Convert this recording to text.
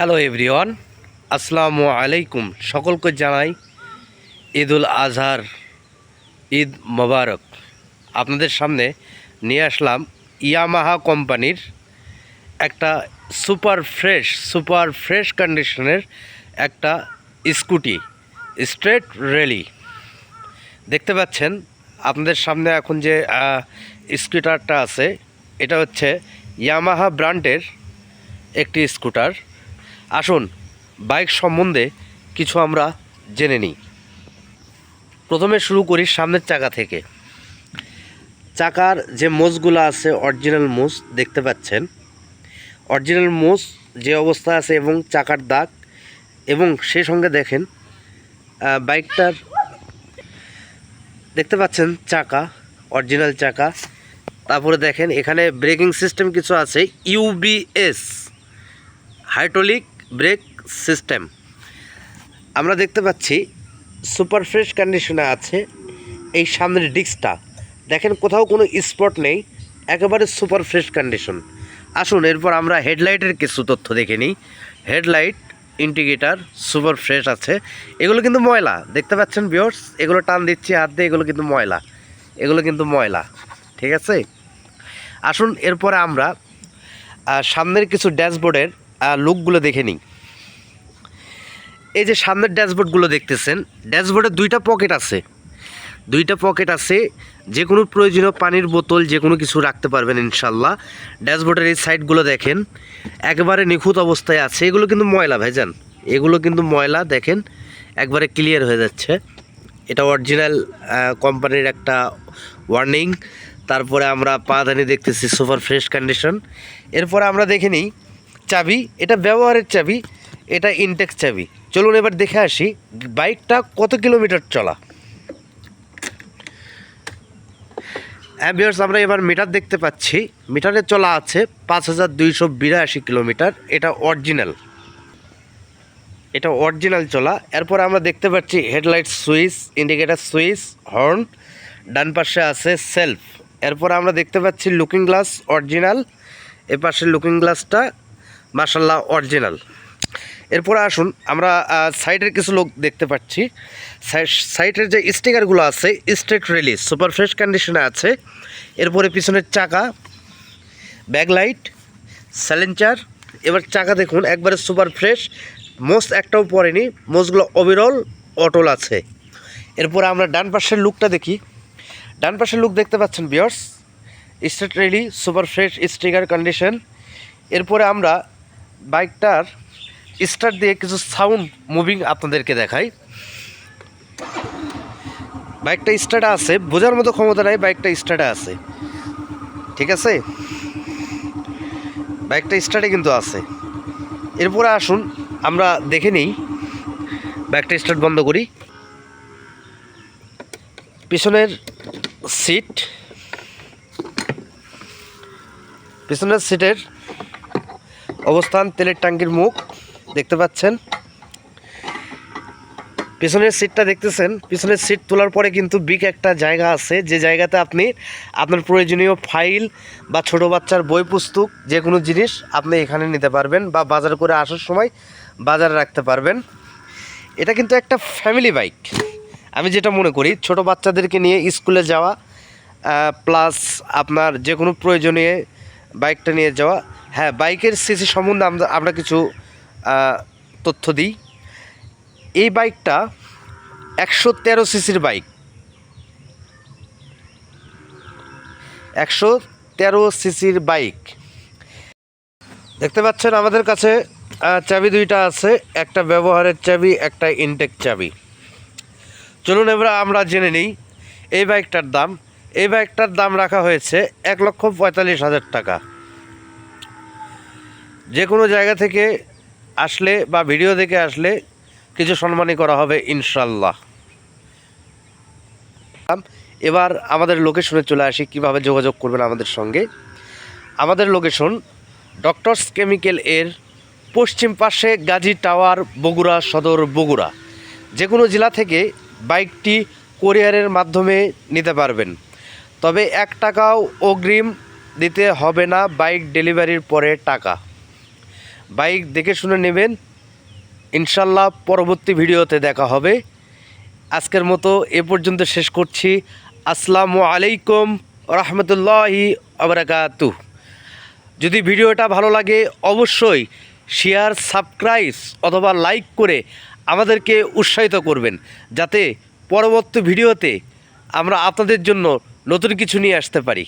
Hello everyone, আসসালামু আলাইকুম। সকলকে জানাই ঈদুল আজহার, ঈদ মোবারক। আপনাদের সামনে নিয়ে আসলাম ইয়ামাহা কোম্পানির একটা সুপার ফ্রেশ সুপার ফ্রেশ কন্ডিশনের একটা স্কুটি, স্ট্রেট রেলি। দেখতে পাচ্ছেন, আপনাদের সামনে এখন যে স্কুটারটা আছে, এটা হচ্ছে ইয়ামাহা ব্র্যান্ডের একটি স্কুটার। আসুন, বাইক সম্বন্ধে কিছু আমরা জেনে নিই। প্রথমে শুরু করি সামনের চাকা থেকে। চাকার যে মোজগুলো আছে অরিজিনাল মোজ, দেখতে পাচ্ছেন? অরিজিনাল মোজ যে অবস্থা আছে এবং চাকার দাগ এবং সেই সঙ্গে দেখেন বাইকটার দেখতে পাচ্ছেন চাকা অরিজিনাল চাকা। তারপরে দেখেন, এখানে ব্রেকিং সিস্টেম কিছু আছে ইউবিএস হাইড্রোলিক ব্রেক সিস্টেম। আমরা দেখতে পাচ্ছি সুপার ফ্রেশ কন্ডিশনে আছে এই সামনের ডিস্কটা। দেখেন, কোথাও কোনো স্পট নেই, একেবারে সুপার ফ্রেশ কন্ডিশন। আসুন, এরপর আমরা হেডলাইটের কিছু তথ্য দেখে নিই। হেডলাইট, ইন্ডিকেটার, সুপার ফ্রেশ আছে। এগুলো কিন্তু ময়লা। দেখতে পাচ্ছেন বিয়র্স এগুলো টান দিচ্ছি, হাত দিয়ে এগুলো কিন্তু ময়লা। এগুলো কিন্তু ময়লা, ঠিক আছে? আসুন, এরপরে আমরা সামনের কিছু ড্যাশবোর্ডের লুকগুলো দেখে নিই। এই যে সামনের ড্যাশবোর্ডগুলো দেখতেছেন, ড্যাশবোর্ডে দুইটা পকেট আছে। দুইটা পকেট আছে, যে কোনো প্রয়োজনীয় পানির বোতল, যে কোনো কিছু রাখতে পারবেন ইনশাল্লাহ। ড্যাশবোর্ডের এই সাইডগুলো দেখেন, একেবারে নিখুঁত অবস্থায় আছে। এগুলো কিন্তু ময়লা, ভাইজান। এগুলো কিন্তু ময়লা, দেখেন, একবারে ক্লিয়ার হয়ে যাচ্ছে। এটা অরিজিনাল কোম্পানির একটা ওয়ার্নিং তারপরে আমরা পাদানি দেখতেছি সুপার ফ্রেশ কন্ডিশন এরপরে আমরা দেখে নিই চাবি, এটা ব্যবহারের চাবি, এটা ইনটেক্স চাবি। চলুন এবার দেখে আসি, বাইকটা কত কিলোমিটার চলা? অ্যাম্বিয়ার্স আমরা এবার মিটার দেখতে পাচ্ছি। মিটারে চলা আছে পাঁচ হাজার দুইশো বিরাশি কিলোমিটার। এটা অরিজিনাল এটা অরিজিনাল চলা। এরপর আমরা দেখতে পাচ্ছি headlight switch indicator switch horn ডান পাশে আছে সেলফ এরপর আমরা দেখতে পাচ্ছি লুকিং গ্লাস অরিজিনাল এ পাশে লুকিং গ্লাসটা মার্শাল্লাহ অরিজিনাল এরপর আসুন, আমরা সাইডের কিছু লোক দেখতে পাচ্ছি। সাই- সাইডের যে স্টিকারগুলো আছে স্ট্রেট রিলিজ সুপার ফ্রেশ কন্ডিশনে আছে। এরপরে পিছনের চাকা ব্যাকলাইট স্যালেঞ্চার এবার চাকা দেখুন, একবারে সুপার ফ্রেশ মোস্ট একটাও পড়েনি মোস্টগুলো ওভারঅল অটল আছে। এরপর আমরা ডান পাশের লুকটা দেখি। ডান পাশের লুক দেখতে পাচ্ছেন বিয়ার্স state really super fresh sticker condition এরপরে আমরা বাইকটার স্টার্ট দিয়ে কিছু সাউন্ড মুভিং আপনাদেরকে দেখাই। বাইকটা স্টার্টে আছে, বোঝার মতো ক্ষমতা নাই, বাইকটা স্টার্টে আছে। ঠিক আছে? বাইকটা স্টার্টে কিন্তু আছে। এরপরে আসুন, আমরা দেখে নিই। বাইকটা স্টার্ট বন্ধ করি। পিছনের সিট। পিছনের সিটের অবস্থান, তেলের ট্যাঙ্কির মুখ, দেখতে পাচ্ছেন। পিছনের সিটটা দেখতেছেন। পিছনের সিট তোলার পরে কিন্তু বিগ একটা জায়গা আছে। যে জায়গাতে আপনি আপনার প্রয়োজনীয় ফাইল বা ছোট বাচ্চার বই পুস্তক যে কোনো জিনিস আপনি এখানে নিতে পারবেন বা বাজার করে আসার সময় বাজারে রাখতে পারবেন। এটা কিন্তু একটা ফ্যামিলি বাইক আমি যেটা মনে করি, ছোট বাচ্চাদেরকে নিয়ে স্কুলে যাওয়া প্লাস আপনার যে কোনো প্রয়োজনীয় বাইকটা নিয়ে যাওয়া। হ্যাঁ বাইকের সিসি সম্বন্ধে আমরা আমরা কিছু তথ্য দিই। এই বাইকটা একশো তেরো সিসির বাইক। একশো তেরো সিসির বাইক। দেখতে পাচ্ছেন আমাদের কাছে চাবি দুইটা আছে, একটা ব্যবহারের চাবি, একটা ইনটেক চাবি। চলুন এবার আমরা জেনে নিই, এই বাইকটার দাম এই বাইকটার দাম রাখা হয়েছে এক লক্ষ পঁয়তাল্লিশ হাজার টাকা। যে কোনো জায়গা থেকে আসলে বা ভিডিও দেখে আসলে কিছু সম্মানই করা হবে ইনশাল্লাহ এবার আমাদের লোকেশনে চলে আসি, কীভাবে যোগাযোগ করবেন আমাদের সঙ্গে। আমাদের লোকেশন ডক্টরস কেমিক্যাল এর পশ্চিম পাশে গাজী টাওয়ার, বগুড়া সদর, বগুড়া। যে কোনো জেলা থেকে বাইকটি কোরিয়ারের মাধ্যমে নিতে পারবেন। তবে এক টাকাও অগ্রিম দিতে হবে না বাইক ডেলিভারির পরে টাকা। বাইক দেখে শুনে নেবেন। ইনশাল্লাহ পরবর্তী ভিডিওতে দেখা হবে। আজকের মতো এ পর্যন্ত শেষ করছি। আসসালামু আলাইকুম রহমতুল্লাহি আবরাকাতু। যদি ভিডিওটা ভালো লাগে অবশ্যই শেয়ার, সাবস্ক্রাইব অথবা লাইক করে আমাদেরকে উৎসাহিত করবেন। যাতে পরবর্তী ভিডিওতে আমরা আপনাদের জন্য নতুন কিছু নিয়ে আসতে পারি।